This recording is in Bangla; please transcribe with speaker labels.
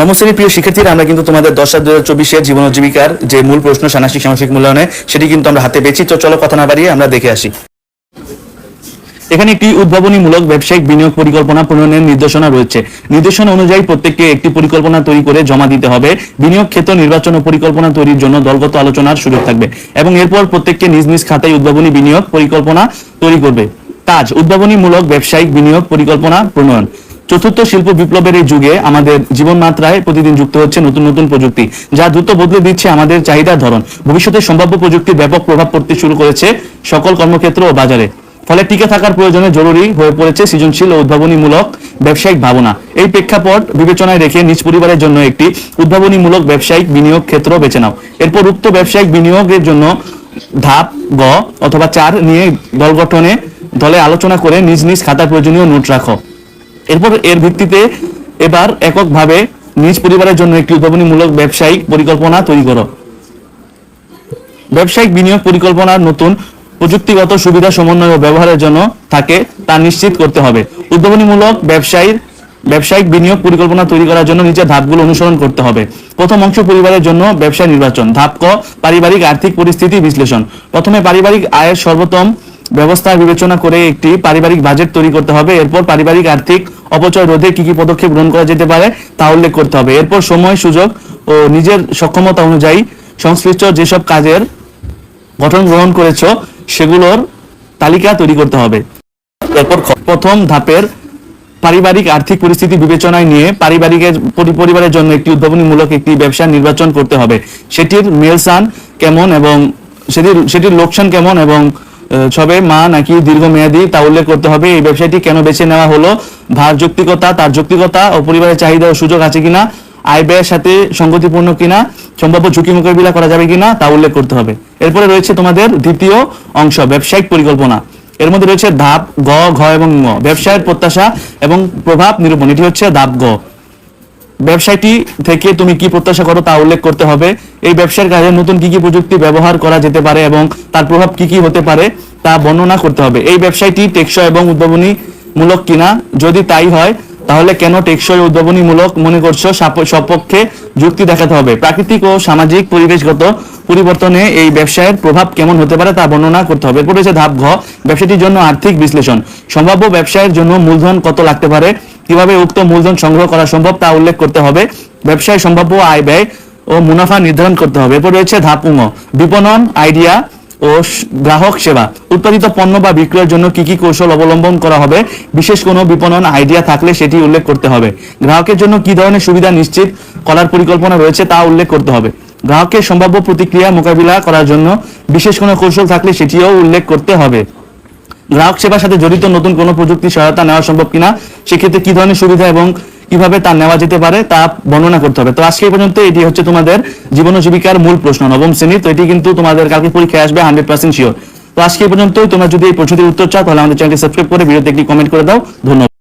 Speaker 1: নমস্কার প্রিয় শিক্ষার্থীরা, আমরা কিন্তু তোমাদের দশ সাত দু হাজার চব্বিশের জীবন জীবিকার যে মূল প্রশ্ন সামাজিক সামাজিক মূল্যায়নে, সেটি কিন্তু আমরা হাতে পেয়েছি। তো চলো কথা না বাড়িয়ে আমরা দেখে আসি। এখানে একটি উদ্ভাবনীমূলক ব্যবসায়িক বিনিয়োগ পরিকল্পনা প্রণয়নের নির্দেশনা রয়েছে। নির্দেশনা অনুযায়ী প্রত্যেককে একটি পরিকল্পনা তৈরি করে জমা দিতে হবে। বিনিয়োগ ক্ষেত্র, নির্বাচন ও পরিকল্পনা তৈরির জন্য দলগত আলোচনার সুযোগ থাকবে এবং এরপর প্রত্যেককে নিজ নিজ খাতায় উদ্ভাবনী বিনিয়োগ পরিকল্পনা তৈরি করবে। কাজ উদ্ভাবনীমূলক ব্যবসায়িক বিনিয়োগ পরিকল্পনা প্রণয়ন। চতুর্থ শিল্প বিপ্লবের এই যুগে আমাদের জীবন মাত্রায় প্রতিদিন যুক্ত হচ্ছে নতুন নতুন প্রযুক্তি, যা দ্রুত বদলে দিচ্ছে আমাদের চাহিদার ধরন। ভবিষ্যতে সম্ভাব্য প্রযুক্তির ব্যাপক প্রভাব পড়তে শুরু করেছে সকল কর্মক্ষেত্র ও বাজারে। ফলে টিকে থাকার প্রয়োজনে জরুরি হয়ে পড়েছে সৃজনশীল ও উদ্ভাবনীমূলক ব্যবসায়িক ভাবনা। এই প্রেক্ষাপট বিবেচনায় রেখে নিজ পরিবারের জন্য একটি উদ্ভাবনীমূলক ব্যবসায়িক বিনিয়োগ ক্ষেত্র বেছে নাও। এরপর উক্ত ব্যবসায়িক বিনিয়োগের জন্য ধাপ, গ অথবা চার নিয়ে দল গঠনে দলে আলোচনা করে নিজ নিজ খাতার প্রয়োজনীয় নোট রাখো। এরপর এর ভিত্তিতে এবার এককভাবে নিজ পরিবারের জন্য একটি উদ্ভাবনীমূলক ব্যবসায়িক পরিকল্পনা তৈরি করো। ব্যবসায়িক বিনিয়োগ পরিকল্পনার নতুন প্রযুক্তিগত সুবিধা সমন্বয় ও ব্যবহারের জন্য থাকে তা নিশ্চিত করতে হবে। উদ্ভাবনীমূলক ব্যবসায়ীর, ব্যবসায়িক বিনিয়োগ পরিকল্পনা তৈরি করার জন্য নিচের ধাপগুলো অনুসরণ করতে হবে। প্রথম অংশ পরিবারের জন্য ব্যবসা নির্বাচন। ধাপ ক, পারিবারিক আর্থিক পরিস্থিতি বিশ্লেষণ। প্রথমে পারিবারিক আয়ের সর্বোত্তম ব্যবস্থা বিবেচনা করে একটি পারিবারিক বাজেট তৈরি করতে হবে। এরপর পারিবারিক আর্থিক অপচয় রোধে কি কি পদক্ষেপ গ্রহণ করা যেতে পারে তা উল্লেখ করতে হবে। এরপর সময়, সুযোগ ও নিজের সক্ষমতা অনুযায়ী সংশ্লিষ্ট যেসব কাজের গঠন গ্রহণ করেছ, সেগুলোর তালিকা তৈরি করতে হবে। এরপর প্রথম ধাপের পারিবারিক আর্থিক পরিস্থিতি বিবেচনায় নিয়ে পারিবারিকের পরি- পরিবারের জন্য একটি উদ্ভাবনীমূলক একটি ব্যবসা নির্বাচন করতে হবে। সেটির মেলসান কেমন এবং সেটির সেটির লোকসান কেমন এবং সবে মা নাকি দীর্ঘমেয়াদী তা উল্লেখ করতে হবে, এই ব্যবসাটি কেন বেছে নেওয়া হলো? ভার যৌক্তিকতা, তার যৌক্তিকতা ও পরিবারের চাহিদা ও সুযোগ আছে কিনা? আয় ব্যয়ের সাথে সঙ্গতিপূর্ণ কিনা? সম্ভাব্য ঝুঁকি মোকাবিলা করা যাবে কিনা? তা উল্লেখ করতে হবে। এরপরে রয়েছে তোমাদের দ্বিতীয় অংশ, ব্যবসায়িক পরিকল্পনা। এর মধ্যে রয়েছে ধাপ গ, ঘ এবং ঙ। ব্যবসায়ের প্রত্যাশা এবং প্রভাব নিরূপণ। এটি হচ্ছে ধাপ গ। ব্যবসায়টি থেকে তুমি কি প্রত্যাশা করো তা উল্লেখ করতে হবে। এই ব্যবসার কাজে নতুন কি কি প্রযুক্তি ব্যবহার করা যেতে পারে এবং তার প্রভাব কি কি হতে পারে তা বর্ণনা করতে হবে। এই ব্যবসায়টি টেকসই এবং উদ্ভাবনী মূলক কিনা? যদি তাই হয়, তাহলে কেন টেকসই উদ্ভাবনীমূলক মনে করছ? সাপ- সপক্ষে যুক্তি দেখাতে হবে। প্রাকৃতিক ও সামাজিক পরিবেশগত পরিবর্তনে এই ব্যবসায়ের প্রভাব কেমন হতে পারে তা বর্ণনা করতে হবে। এরপর রয়েছে ধাপ ঘ ব্যবসাটির জন্য আর্থিক বিশ্লেষণ। সম্ভাব্য ব্যবসায়ের জন্য মূলধন কত লাগতে পারে? কীভাবে উক্ত মূলধন সংগ্রহ করা সম্ভব তা উল্লেখ করতে হবে। ব্যবসায় সম্ভাব্য আয় ব্যয় ও মুনাফা নির্ধারণ করতে হবে। এরপর রয়েছে ধাপ বিপণন, আইডিয়া ও গ্রাহক সেবা। উৎপাদিত পণ্য বা বিক্রয়ের জন্য কি কি কৌশল অবলম্বন করা হবে? বিশেষ কোনো বিপণন আইডিয়া থাকলে সেটি উল্লেখ করতে হবে। গ্রাহকের জন্য কি ধরনের সুবিধা নিশ্চিত করার পরিকল্পনা রয়েছে তা উল্লেখ করতে হবে। গ্রাহকের সম্ভাব্য প্রতিক্রিয়া মোকাবিলা করার জন্য বিশেষ কোনো কৌশল থাকলে সেটিও উল্লেখ করতে হবে। গ্রাহক সেবার সাথে জড়িত নতুন কোনো প্রযুক্তি সহায়তা নেওয়া সম্ভব কিনা, সেক্ষেত্রে কি ধরনের সুবিধা এবং কীভাবে তা নেওয়া যেতে পারে তা বর্ণনা করতে হবে। তো আজকে পর্যন্ত এটি হচ্ছে তোমাদের জীবন জীবিকার মূল প্রশ্ন, নবম শ্রেণি। তো এটি কিন্তু তোমাদের কালকে পরীক্ষায় আসবে হান্ড্রেড পার্সেন্ট শিওর তো আজকে পর্যন্ত তোমরা যদি এই প্রশ্নটির উত্তর চাও, তাহলে আমাদের চ্যানেলটি সাবস্ক্রাইব করে ভিডিওতে একটি কমেন্ট করে দাও। ধন্যবাদ।